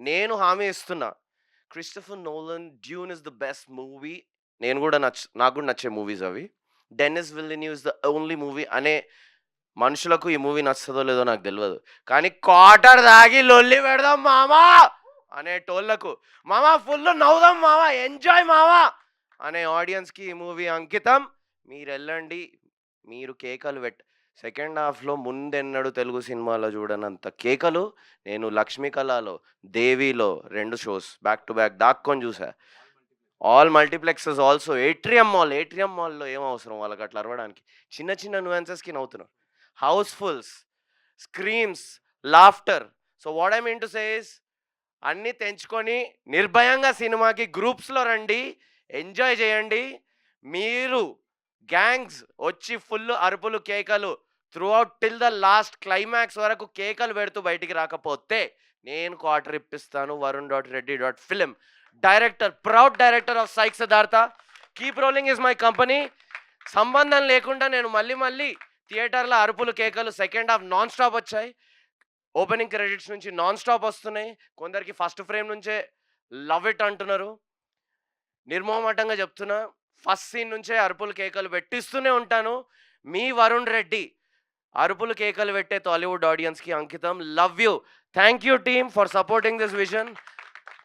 నేను హామీ ఇస్తున్నా. Christopher Nolan Dune is the best movie. నేను కూడా నచ్చ నాకు కూడా నచ్చే మూవీస్ అవి. Denis Villeneuve is the only movie అనే మనుషులకు ఈ మూవీ నచ్చదో లేదో నాకు తెలియదు కానీ క్వార్టర్ దాగి లొల్లి పెడదాం మామా అనే టోళ్ళకు మామా ఫుల్ నవ్వుదాం మామా ఎంజాయ్ మామా అనే ఆడియన్స్కి ఈ మూవీ అంకితం. మీరు వెళ్ళండి మీరు కేకలు పెట్ట సెకండ్ హాఫ్లో ముందెన్నడు తెలుగు సినిమాలో చూడనంత కేకలు నేను లక్ష్మీ కళలో దేవిలో రెండు షోస్ బ్యాక్ టు బ్యాక్ దాక్కొని చూసా all multiplexes also Atrium mall Atrium మాల్లో ఏం అవసరం వాళ్ళకి అట్లా అరవడానికి. చిన్న చిన్న నువెన్సెస్కి నవ్వుతున్నారు housefulls screams laughter. So what I mean to says అన్నీ తెంచుకొని నిర్భయంగా సినిమాకి గ్రూప్స్లో రండి ఎంజాయ్ చేయండి మీరు గ్యాంగ్స్ వచ్చి ఫుల్ అరుపులు కేకలు through out till the last climax వరకు కేకలు పెడుతూ బయటికి రాకపోతే నేను క్వార్టర్ ఇప్పిస్తాను Varun dot Reddy dot film director proud director of psych Siddhartha. Keep rolling is my company సంబంధం లేకుండా నేను మళ్ళీ మళ్ళీ థియేటర్లో అరుపులు కేకలు సెకండ్ హాఫ్ నాన్ స్టాప్ వచ్చాయి. ఓపెనింగ్ క్రెడిట్స్ నుంచి నాన్ స్టాప్ వస్తున్నాయి. కొందరికి ఫస్ట్ ఫ్రేమ్ నుంచే లవ్ ఇట్ అంటున్నారు. నిర్మోహమాటంగా చెప్తున్నా ఫస్ట్ సీన్ నుంచే అరుపులు కేకలు పెట్టిస్తూనే ఉంటాను. మీ వరుణ్ రెడ్డి అరుపులు కేకలు పెట్టే టాలీవుడ్ ఆడియన్స్కి అంకితం. Love you thank you team for supporting this vision